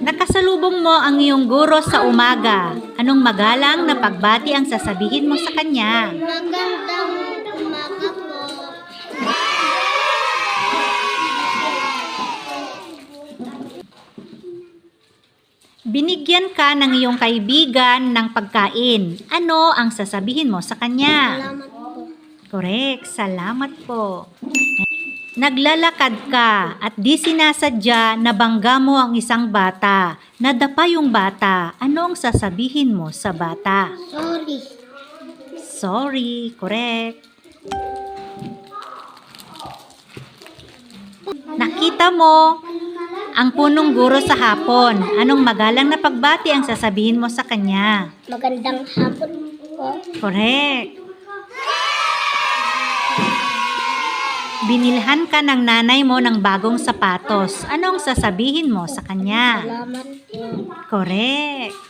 Nakasalubong mo ang iyong guro sa umaga. Anong magalang na pagbati ang sasabihin mo sa kanya? Magandang umaga po. Binigyan ka ng iyong kaibigan ng pagkain. Ano ang sasabihin mo sa kanya? Salamat po. Correct, salamat po. Naglalakad ka at di sinasadya na bangga mo ang isang bata. Nadapa yung bata. Ano ang sasabihin mo sa bata? Sorry. Sorry, correct. Nakita mo ang punong guro sa hapon. Anong magalang na pagbati ang sasabihin mo sa kanya? Magandang hapon po. Correct. Binilhan ka ng nanay mo ng bagong sapatos. Anong sasabihin mo sa kanya? Salamat po. Correct.